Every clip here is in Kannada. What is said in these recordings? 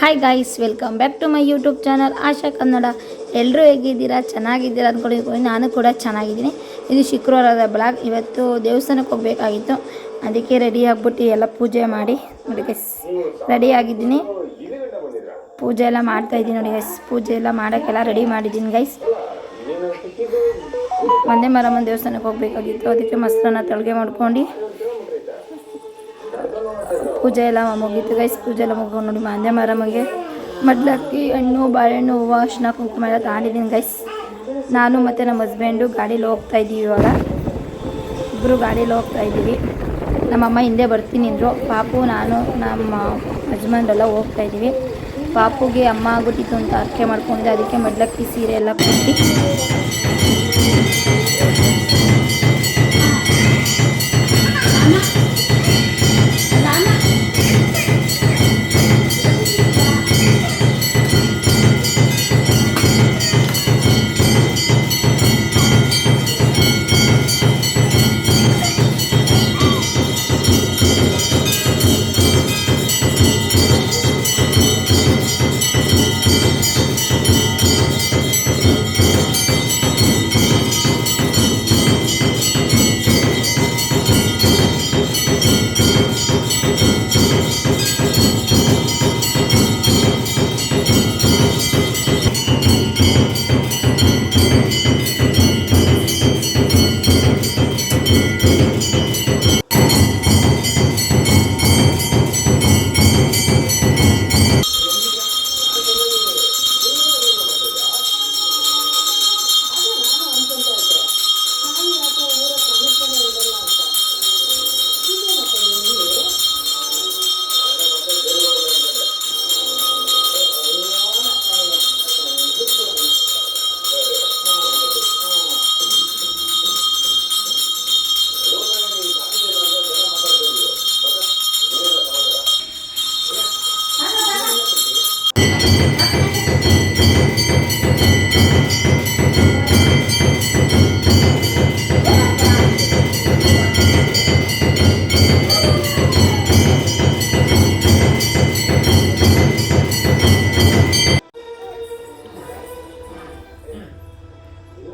Hi guys welcome back to my YouTube channel Asha Kannada ಎಲ್ಲರೂ ಹೇಗಿದ್ದೀರಾ? ಚೆನ್ನಾಗಿದ್ದೀರಾ ಅಂದ್ಕೊಂಡಿದ್ದೀನಿ ನಾನು ಕೂಡ ಚೆನ್ನಾಗಿದ್ದೀನಿ. ಇದು ಶುಕ್ರವಾರದ ಬ್ಲಾಗ್ ಇವತ್ತು ದೇವಸ್ಥಾನಕ್ಕೆ ಹೋಗಬೇಕಾಗಿತ್ತು. ಅದಕ್ಕೆ ರೆಡಿ ಆಗ್ಬಿಟ್ಟು ಎಲ್ಲ ಪೂಜೆ ಮಾಡಿ. ನೋಡಿ ಗೈಸ್ ರೆಡಿ ಆಗಿದ್ದೀನಿ. ಪೂಜೆ ಎಲ್ಲ ಮಾಡ್ತಾ ಇದ್ದೀನಿ ನೋಡಿ ಗೈಸ್ ಪೂಜೆ ಎಲ್ಲ ಮಾಡೋಕ್ಕೆಲ್ಲ ರೆಡಿ ಮಾಡಿದ್ದೀನಿ ಗೈಸ್ ಒಂದೇ ಮರಮ್ಮನ ದೇವಸ್ಥಾನಕ್ಕೆ ಹೋಗಬೇಕಾಗಿತ್ತು. ಅದಕ್ಕೆ ಮೊಸರನ್ನ ತೊಳಗೆ ಮಾಡ್ಕೊಂಡು ಪೂಜೆ ಎಲ್ಲ ಮುಗೀತು. ಗೈಸ್, ಪೂಜೆ ಎಲ್ಲ ಮುಗ್ಕೊಂಡು ನೋಡಿ ಮಾಂದೆ ಮಾರಮ್ಮಗೆ ಮಡ್ಲಕ್ಕಿ ಹಣ್ಣು, ಬಾಳೆಹಣ್ಣು, ಹೂವು ಅರ್ಶಿನ ಕುಂಕುಮ ಎಲ್ಲ ತಗೊಂಡಿದ್ದೀನಿ ಗೈಸ್. ನಾನು ಮತ್ತು ನಮ್ಮ ಹಸ್ಬೆಂಡು ಗಾಡೀಲಿ ಹೋಗ್ತಾ ಇದ್ದೀವಿ ಇವಾಗ. ಇಬ್ಬರು ಗಾಡೀಲಿ ಹೋಗ್ತಾ ಇದ್ದೀವಿ. ನಮ್ಮಮ್ಮ ಹಿಂದೆ ಬರ್ತೀನಿ ಅಂದರು. ಪಾಪು, ನಾನು, ನಮ್ಮ ಯಜಮಾನ್ರೆಲ್ಲ ಹೋಗ್ತಾ ಇದ್ದೀವಿ. ಪಾಪುಗೆ ಅಮ್ಮ ಆಗುತ್ತಿತ್ತು ಅಂತ ಅರ್ಕೆ ಮಾಡ್ಕೊಂಡೆ. ಅದಕ್ಕೆ ಮಡ್ಲಕ್ಕಿ ಸೀರೆ ಎಲ್ಲ ಕೊಟ್ಟು.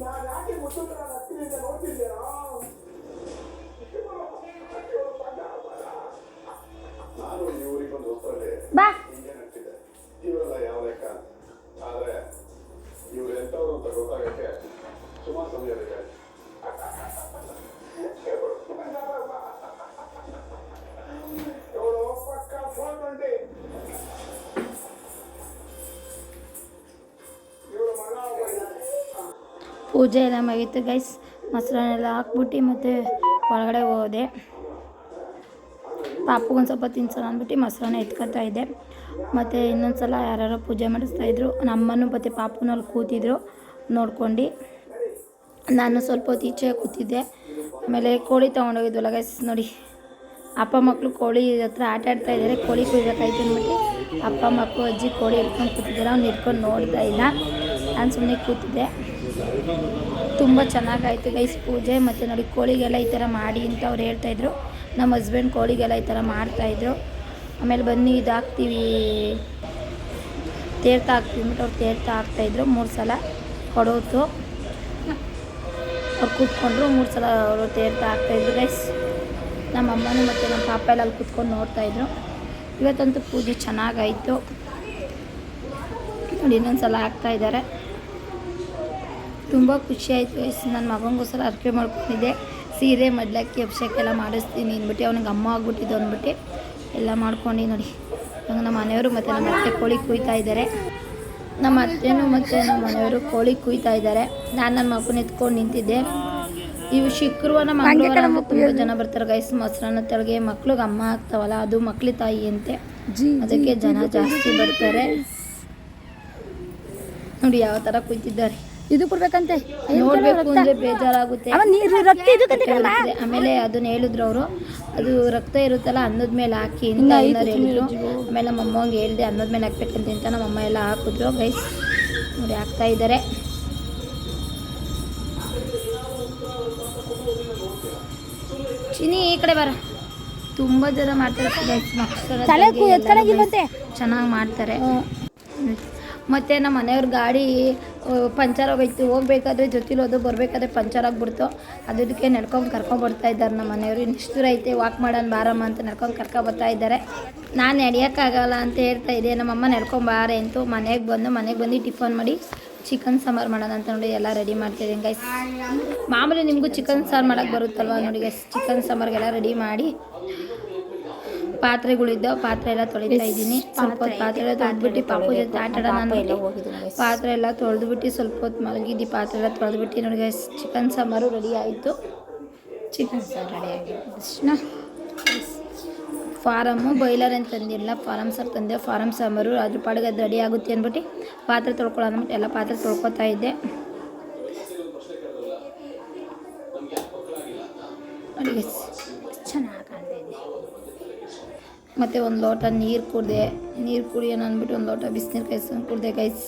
ನಾನು ಪೂಜೆ ಎಲ್ಲ ಮುಗೀತು ಗೈಸ್ ಮೊಸರನ್ನೆಲ್ಲ ಹಾಕ್ಬಿಟ್ಟು ಮತ್ತು ಒಳಗಡೆ ಹೋದೆ. ಪಾಪಗೊಂದು ಸ್ವಲ್ಪ ತಿನ್ಸೋಣ ಅಂದ್ಬಿಟ್ಟು ಮೊಸರನ್ನ ಎತ್ಕೊತಾ ಇದ್ದೆ. ಮತ್ತು ಇನ್ನೊಂದು ಸಲ ಯಾರ್ಯಾರೋ ಪೂಜೆ ಮಾಡಿಸ್ತಾಯಿದ್ರು ನಮ್ಮನ್ನು ಮತ್ತು ಪಾಪುನ ಅಲ್ಲಿ ಕೂತಿದ್ರು. ನೋಡ್ಕೊಂಡು ನಾನು ಸ್ವಲ್ಪ ಹೊತ್ತು ಈಚೆ ಕೂತಿದ್ದೆ. ಆಮೇಲೆ ಕೋಳಿ ತೊಗೊಂಡೋಗಿದ್ವಲ್ಲ ಗೈಸ್ ನೋಡಿ. ಅಪ್ಪ ಮಕ್ಕಳು ಕೋಳಿ ಹತ್ರ ಆಟ ಆಡ್ತಾ ಇದ್ದಾರೆ. ಕೋಳಿ ಕುಯ್ಬೇಕಾಯ್ತು ಅಂದ್ಬಿಟ್ಟು ಅಪ್ಪ ಮಕ್ಕಳು ಅಜ್ಜಿ ಕೋಳಿ ಹಿಡ್ಕೊಂಡು ಕೂತಿದ್ದಾರೆ. ಅವ್ನು ಹಿಡ್ಕೊಂಡು ನೋಡ್ತಾ ಇಲ್ಲ. ನಾನು ಸುಮ್ಮನೆ ಕೂತಿದ್ದೆ. ತುಂಬ ಚೆನ್ನಾಗಾಯಿತು ಗೈಸ್ ಪೂಜೆ ಮತ್ತು ನೋಡಿ ಕೋಳಿಗೆಲ್ಲ ಈ ಥರ ಮಾಡಿ ಅಂತ ಅವ್ರು ಹೇಳ್ತಾಯಿದ್ರು ನಮ್ಮ ಹಸ್ಬೆಂಡ್ ಕೋಳಿಗೆಲ್ಲ ಈ ಥರ ಮಾಡ್ತಾಯಿದ್ರು ಆಮೇಲೆ ಬನ್ನಿ, ಇದು ಹಾಕ್ತೀವಿ. ತೀರ್ಥ ಹಾಕ್ತೀವಿ ಅಂದ್ಬಿಟ್ಟು ಅವ್ರು ತೇರ್ತ ಹಾಕ್ತಾಯಿದ್ರು ಮೂರು ಸಲ ಕೊಡೋದು. ಅವ್ರು ಕೂತ್ಕೊಂಡ್ರು, ಮೂರು ಸಲ ಅವರು ತೇರ್ತ ಹಾಕ್ತಾಯಿದ್ರು ಗೈಸ್ ನಮ್ಮ ಅಮ್ಮನೂ ಮತ್ತು ನಮ್ಮ ಪಾಪ ಎಲ್ಲ ಅಲ್ಲಿ ಕೂತ್ಕೊಂಡು ನೋಡ್ತಾಯಿದ್ರು ಇವತ್ತಂತೂ ಪೂಜೆ ಚೆನ್ನಾಗಾಯಿತು. ನೋಡಿ ಇನ್ನೊಂದು ಸಲ ಹಾಕ್ತಾಯಿದ್ದಾರೆ ತುಂಬ ಖುಷಿಯಾಯಿತು. ಆಯಿತು ಎಸ್ ನನ್ನ ಮಗನಿಗೋಸ್ಕರ ಅರ್ಕೆ ಮಾಡ್ಕೊಂಡಿದ್ದೆ ಸೀರೆ ಮಡ್ಲಕ್ಕಿ ಅಭಿಷೇಕ ಎಲ್ಲ ಮಾಡಿಸ್ತೀನಿ ಅಂದ್ಬಿಟ್ಟು ಅವ್ನಿಗೆ ಅಮ್ಮ ಆಗ್ಬಿಟ್ಟಿದ್ದು ಅಂದ್ಬಿಟ್ಟು ಎಲ್ಲ ಮಾಡ್ಕೊಂಡು ನೋಡಿ. ಇವಾಗ ನಮ್ಮ ಮನೆಯವರು ಮತ್ತು ನಮ್ಮ ಅತ್ತೆ ಕೋಳಿ ಕುಯ್ತಾ ಇದ್ದಾರೆ. ನಮ್ಮ ಅತ್ತೆನೂ ಮತ್ತು ನಮ್ಮ ಮನೆಯವರು ಕೋಳಿ ಕುಯ್ತಾ ಇದ್ದಾರೆ. ನಾನು ನನ್ನ ಮಗನ ಎತ್ಕೊಂಡು ನಿಂತಿದ್ದೆ. ಇವು ಶುಕ್ರವಾರ ಮಂಗಳವಾರ ಮಕ್ಕಳು ತುಂಬ ಜನ ಬರ್ತಾರೆ ಗೈಸ್ ಮೊಸರನ್ನ ತೆಳಗೆ ಮಕ್ಳಿಗೆ ಅಮ್ಮ ಆಗ್ತಾವಲ್ಲ ಅದು ಮಕ್ಳಿ ತಾಯಿ ಅಂತೆ. ಅದಕ್ಕೆ ಜನ ಜಾಸ್ತಿ ಬರ್ತಾರೆ. ನೋಡಿ ಯಾವ ಥರ ಕೂತಿದ್ದಾರೆ ಇದು ಕೊಡ್ಬೇಕಂತೆ. ನೋಡ್ಬೇಕು ಅಂದ್ರೆ ಬೇಜಾರಾಗುತ್ತೆ. ನೀರು ರಕ್ತ ಇದಕ್ಕಂತೆ ಕಣಮ್ಮ. ಇರುತ್ತೆ. ಆಮೇಲೆ ಅದನ್ನ ಹೇಳಿದ್ರು ಅವರು. ಅದು ರಕ್ತ ಇರುತ್ತಲ್ಲ ಅನ್ನದ ಮೇಲೆ ಹಾಕಿ ಅಂತ ಏನಾರು ಹೇಳಿದ್ರು. ಆಮೇಲೆ ನಮ್ಮ ಅಮ್ಮಂಗೆ ಹೇಳ್ದೆ ಅನ್ನದ ಮೇಲೆ ಹಾಕ್ಬೇಕಂತ ಅಂತ ನಮ್ಮ ಅಮ್ಮ ಎಲ್ಲ ಹಾಕಿದ್ರು. ಗೈಸ್ ನೋಡಿ ಹಾಕ್ತಾ ಇದ್ದಾರೆ ಚಿನಿ ಈ ಕಡೆ ಬರ. ತುಂಬಾ ಜನ ಮಾಡ್ತಾರೆ ಗೈಸ್ ತಲೆ ಕೂ- ಎತ್ಕೊಳಂಗಿಲ್ವಂತೆ. ಚೆನ್ನಾಗಿ ಮಾಡ್ತಾರೆ. ಮತ್ತೆ ನಮ್ಮ ಮನೆಯವ್ರ ಗಾಡಿ ಪಂಚರ್ ಆಗೋಯ್ತು ಹೋಗ್ಬೇಕಾದ್ರೆ ಜೊತೆಲಿ ಹೋದು ಬರಬೇಕಾದ್ರೆ ಪಂಚರ್ ಆಗಿಬಿಡ್ತು. ಅದಕ್ಕೆ ನಡ್ಕೊಂಡು ಕರ್ಕೊಂಡು ಬರ್ತಾ ಇದ್ದಾರೆ ನಮ್ಮ ಮನೆಯವರು. ಇನ್ನಿಷ್ಟು ದೂರ ಐತೆ ವಾಕ್ ಮಾಡೋಣ, ಬಾರಮ್ಮ ಅಂತ ನಡ್ಕೊಂಡು ಕರ್ಕೊಂಡು ಬರ್ತಾ ಇದ್ದಾರೆ. ನಾನು ನಡೆಯೋಕ್ಕಾಗಲ್ಲ ಅಂತ ಹೇಳ್ತಾ ಇದ್ದೆ. ನಮ್ಮಮ್ಮ ನಡ್ಕೊಂಡು ಬಾರ ಅಂತು ಮನೆಗೆ ಬಂದು ಮನೆಗೆ ಬಂದು ಟಿಫನ್ ಮಾಡಿ ಚಿಕನ್ ಸಾಂಬಾರು ಮಾಡೋಣ ಅಂತ ನೋಡಿ ಎಲ್ಲ ರೆಡಿ ಮಾಡ್ತಿದ್ದೀನಿ ಗೈಸ್ ಮಾಮೂಲಿ ನಿಮಗೂ ಚಿಕನ್ ಸಾರು ಮಾಡೋಕ್ಕೆ ಬರುತ್ತಲ್ವ ನೋಡಿ ಗೈಸ್ ಚಿಕನ್ ಸಾಂಬಾರಿಗೆಲ್ಲ ರೆಡಿ ಮಾಡಿ. ಪಾತ್ರೆಗಳಿದ್ದಾವೆ ಪಾತ್ರೆ ಎಲ್ಲ ತೊಳಿತಾ ಇದ್ದೀನಿ. ಸ್ವಲ್ಪ ಹೊತ್ತು ಪಾತ್ರೆ ಎಲ್ಲ ತೊಳೆದ್ಬಿಟ್ಟು ಪಾಪು ಜೊತೆ ಆಟ ಆಡೋಣ ಅಂದ್ಬಿಟ್ಟು ಪಾತ್ರೆ ಎಲ್ಲ ತೊಳೆದ್ಬಿಟ್ಟು ಸ್ವಲ್ಪ ಹೊತ್ತು ಮಲಗಿದ್ದು ಪಾತ್ರೆ ಎಲ್ಲ ತೊಳೆದ್ಬಿಟ್ಟು. ನೋಡಿ ಚಿಕನ್ ಸಾಂಬಾರು ರೆಡಿ ಆಯಿತು. ಚಿಕನ್ ಸಾರು ರೆಡಿ ಆಗಿದೆ. ಫಾರಮ್ಮು ಬಾಯ್ಲರ್ ಅಂತ ತಂದಿಲ್ಲ ಫಾರಮ್ ಸಾರು ತಂದೆ ಫಾರಮ್ ಸಾಂಬಾರು. ಅದ್ರ ಪಾಡಿಗೆ ಅದು ರೆಡಿ ಆಗುತ್ತೆ ಅಂದ್ಬಿಟ್ಟು ಪಾತ್ರೆ ತೊಳ್ಕೊಳ್ಳೋಣ ಅಂದ್ಬಿಟ್ಟು ಎಲ್ಲ ಪಾತ್ರೆ ತೊಳ್ಕೊತಾ ಇದ್ದೆ. ಮತ್ತು ಒಂದು ಲೋಟ ನೀರು ಕುಡಿದೆ, ನೀರು ಕುಡಿಯೋಣ ಅಂದ್ಬಿಟ್ಟು ಒಂದು ಲೋಟ ಬಿಸಿನೀರು ಕಾಯಿಸ್ಕೊಂಡು ಕುಡಿದೆ ಗೈಸ್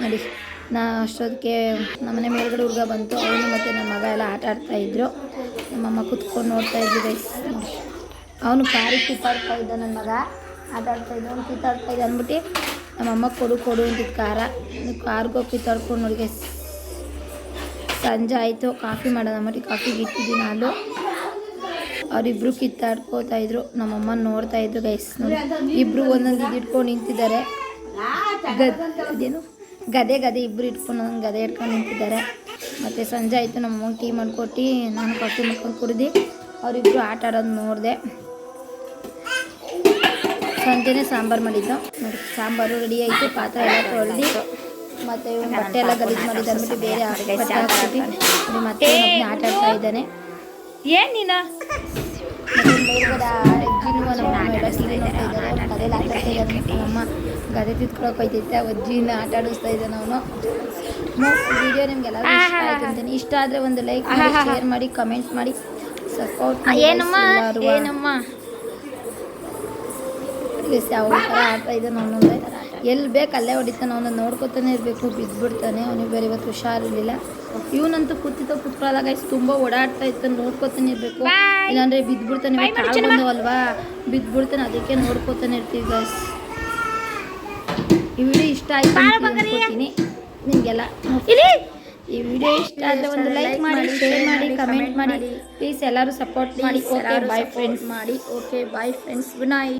ನೋಡಿ, ನಾ ಅಷ್ಟೊತ್ತಿಗೆ ನಮ್ಮನೆ ಮೇಲ್ಗಡೆ ಹುಡುಗ ಬಂತು, ಅವನು ಮತ್ತು ನಮ್ಮ ಮಗ ಎಲ್ಲ ಆಟ ಆಡ್ತಾ ಇದ್ರು. ನಮ್ಮಮ್ಮ ಕುತ್ಕೊಂಡು ನೋಡ್ತಾ ಇದ್ವಿ ಗೈಸ್ ಅವನು ಕಾರಿಗೆ ಕಿತ್ತಾಡ್ತಾ ಇದ್ದ ನನ್ನ ಮಗ. ಆಟ ಇದ್ದ, ಅವ್ನು ಕಿತ್ತಾಡ್ತಾ ಇದ್ದ ಅಂದ್ಬಿಟ್ಟು ನಮ್ಮಮ್ಮ ಕೊಡು ಕೊಡು ಅಂತಿದ್ದು ಖಾರ. ಕಾರ್ಗೋ ಕಿತ್ತಾಡ್ಕೊಂಡು ನೋಡಿ ಗೈಸ್ ಸಂಜೆ ಆಯಿತು, ಕಾಫಿ ಮಾಡೋಣ ಅಂದ್ಬಿಟ್ಟು ಕಾಫಿಗೆ ಇಟ್ಟಿದ್ದೀನಿ ಹಾಲು. ಅವರಿಬ್ರು ಕಿತ್ತಾಡ್ಕೋತಾ ಇದ್ರು. ನಮ್ಮಮ್ಮ ನೋಡ್ತಾ ಇದ್ರು ಗೈಸ್ ಇಬ್ರು ಒಂದೊಂದು ಇದು ಇಟ್ಕೊಂಡು ನಿಂತಿದ್ದಾರೆ. ಅದೇನು ಗದೆ ಗದೆ ಇಬ್ರು ಇಟ್ಕೊಂಡು ಒಂದೊಂದು ಗದೆ ಇಟ್ಕೊಂಡು ನಿಂತಿದ್ದಾರೆ. ಮತ್ತು ಸಂಜೆ ಆಯಿತು ನಮ್ಮ ಟೀ ಮಾಡ್ಕೊಟ್ಟು ನಾನು ಕಾಫಿ ಮಾಡ್ಕೊಂಡು ಕುಡ್ದು ಅವರಿಬ್ರು ಆಟ ಆಡೋದು ನೋಡಿದೆ. ಸಂಜೆನೇ ಸಾಂಬಾರು ಮಾಡಿದ್ದು. ನೋಡಿ, ಸಾಂಬಾರು ರೆಡಿ ಆಯಿತು, ಪಾತ್ರೆ ಎಲ್ಲ ತೊಳೆದು ಮತ್ತು ಇವ್ನು ಬಟ್ಟೆ ಎಲ್ಲ ಗಲೀಜು ಮಾಡಿದ್ದು ಅಂದ್ಬಿಟ್ಟು ಬೇರೆ ನೋಡಿ ಮತ್ತೆ ಆಟ ಆಡ್ತಾ ಇದ್ದಾನೆ. ಏನ್ ನೀನ? ಗದೆ ತಿತ್ಕೊಳಕ್ ಹೋಯ್ತೈತೆ ಅಜ್ಜಿನ ಆಟ ಆಡಿಸ್ತಾ ಇದ್ದಾನೆ ಅವನು ವಿಡಿಯೋ ನಿಮ್ಗೆಲ್ಲ ಇಷ್ಟ ಆಯ್ತು ಅಂತೀನಿ ಇಷ್ಟ ಆದರೆ ಒಂದು ಲೈಕ್ ಮಾಡಿ ಶೇರ್ ಮಾಡಿ ಕಮೆಂಟ್ ಮಾಡಿ ಸಪೋರ್ಟ್ ಏನಮ್ಮ? ಏನಮ್ಮ? ಯಾವ ಥರ ಆಡ್ತಾ ಇದ್ದಾನೆ ಅವನೊಂದು ಎಲ್ಲಿ ಬೇಕು ಅಲ್ಲೇ ಹೊಡಿತಾನೆ ಅವನು. ನೋಡ್ಕೊತಾನೆ ಇರಬೇಕು. ಬಿದ್ದುಬಿಡ್ತಾನೆ. ಅವನಿಗೆ ಬೇರೆ ಇವತ್ತು ಹುಷಾರಿರಲಿಲ್ಲ ಇವನಂತೂ ಕೂತಿದ್ದ ಕುತ್ಕೊಳ್ಳೋದಾಗ ಗೈಸ್ ತುಂಬ ಓಡಾಡ್ತಾ ಇತ್ತು ನೋಡ್ಕೊತಾನೆ ಇರಬೇಕು. ಇಲ್ಲಾಂದ್ರೆ ಬಿದ್ದುಬಿಡ್ತಾನೆ ಬಿಡ್ತಾನೆ ಕಾಲು ಬಂದವಲ್ವಾ ಬಿದ್ದುಬಿಡ್ತಾನೆ ಅದಕ್ಕೆ ನೋಡ್ಕೊತಾನೆ ಇರ್ತೀವಿ ಗೈಸ್ ಈ ವಿಡಿಯೋ ಇಷ್ಟ ಆಯ್ತು ನಿಮ್ಗೆಲ್ಲ ಅನ್ಕೋತೀನಿ ನಿಮಗೆಲ್ಲ ಈ ವಿಡಿಯೋ ಇಷ್ಟ ಆದ್ರೆ ಒಂದು ಲೈಕ್ ಮಾಡಿ ಶೇರ್ ಮಾಡಿ ಕಮೆಂಟ್ ಮಾಡಿ. ಪ್ಲೀಸ್ ಎಲ್ಲರೂ ಸಪೋರ್ಟ್ ಮಾಡಿ. ಓಕೆ ಬಾಯ್ ಫ್ರೆಂಡ್ಸ್ ಮಾಡಿ. Okay bye friends good night